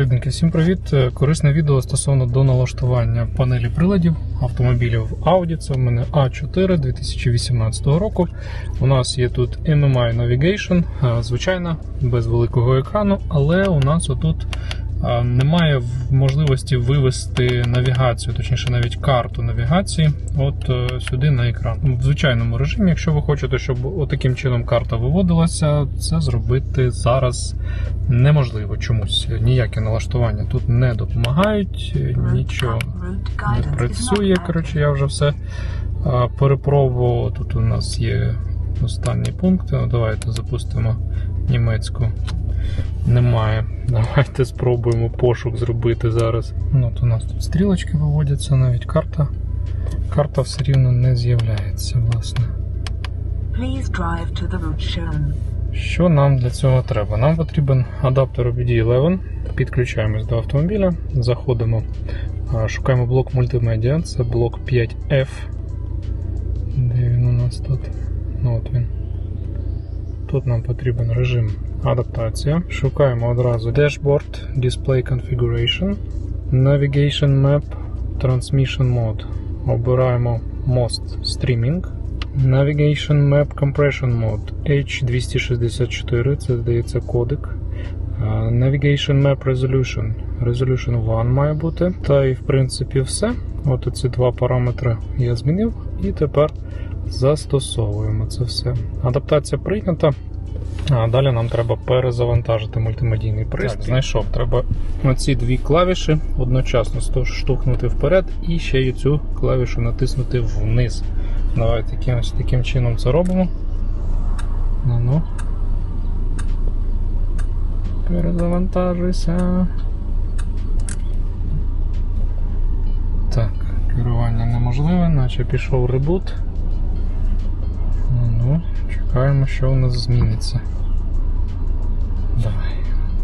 Рідненькі, всім привіт! Е, Корисне відео стосовно до налаштування панелі приладів автомобілів Audi. Це в мене A4 2018 року. У нас є тут MMI Navigation, е, звичайно, без великого екрану, але у нас отут немає можливості вивести навігацію, точніше навіть карту навігації, от е, сюди на екран. В звичайному режимі, якщо ви хочете, щоб отаким чином карта виводилася, це зробити зараз неможливо чомусь. Ніякі налаштування тут не допомагають, нічого не працює. Коротше, я вже все а, перепробував. Тут у нас є останні пункти. Ну, давайте запустимо німецьку. Немає. Давайте спробуємо пошук зробити зараз. Ну, от у нас тут стрілочки виводяться, навіть карта. Карта все рівно не з'являється, власне. Please drive to the route shown. Що нам для цього треба? Нам потрібен адаптер OBD11. Підключаємось до автомобіля, заходимо, шукаємо блок мультимедіа, це блок 5F. Де він у нас тут? Ну, от він. Тут нам потрібен режим адаптація. Шукаємо одразу Dashboard Display Configuration, Navigation Map, Transmission Mode. Обираємо Most Streaming. Navigation Map Compression Mode H264, це здається кодек. Navigation Map Resolution. Resolution 1 має бути. Та і в принципі все. От ці два параметри я змінив і тепер застосовуємо це все. Адаптація прийнята. А далі нам треба перезавантажити мультимедійний пристрій. Так, знайшов. Треба оці дві клавіші одночасно штовхнути вперед і ще й цю клавішу натиснути вниз. Давайте якимось таким чином це робимо. Ну ну. Перезавантажуйся. Так, керування неможливе, наче пішов ребут. Чекаємо, що у нас зміниться. Давай.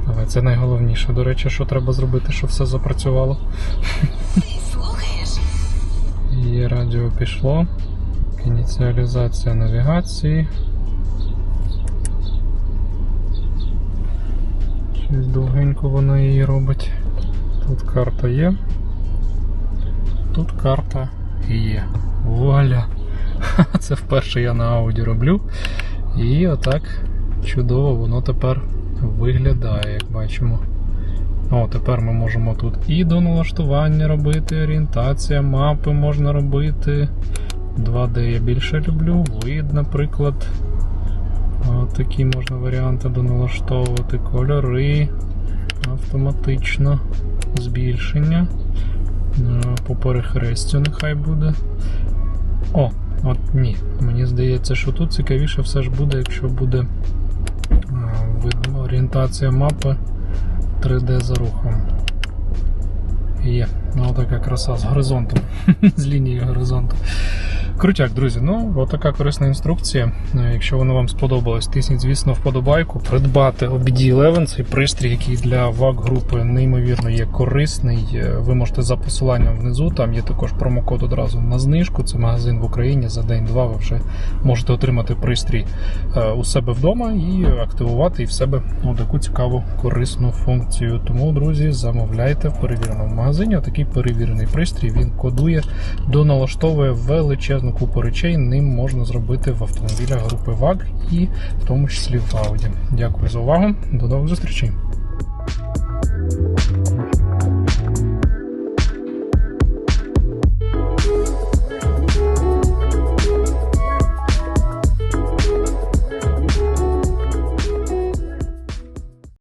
Давай, це найголовніше. До речі, що треба зробити, щоб все запрацювало. Є радіо пішло. Ініціалізація навігації. Щось довгенько воно її робить. Тут карта є. Тут карта є. Вуаля! Це вперше я на ауді роблю. І отак чудово воно тепер виглядає, як бачимо. О, тепер ми можемо тут і до налаштування робити, орієнтація, мапи можна робити. 2D я більше люблю. Вид, наприклад. От такі можна варіанти доналаштовувати. Кольори, автоматично збільшення. Е, По перехрестю нехай буде. О, от ні. Мені здається, що тут цікавіше все ж буде, якщо буде е, орієнтація мапи 3D за рухом. Є. Ну, така краса з горизонтом, з лінією горизонту. Крутяк, друзі. Ну, отака корисна інструкція. Е, Якщо воно вам сподобалось, тисніть, звісно, вподобайку. Придбати OBD11, цей пристрій, який для ВАК групи неймовірно є корисний. Е, Ви можете за посиланням внизу. Там є також промокод одразу на знижку. Це магазин в Україні. За день-два ви вже можете отримати пристрій е, у себе вдома і активувати і в себе таку цікаву корисну функцію. Тому, друзі, замовляйте в перевіреному магазині. Отакий перевірений пристрій. Він кодує, доналаштовує величезну купу речей. Ним можна зробити в автомобілях групи ВАГ і в тому числі в Audi. Дякую за увагу. До нових зустрічей.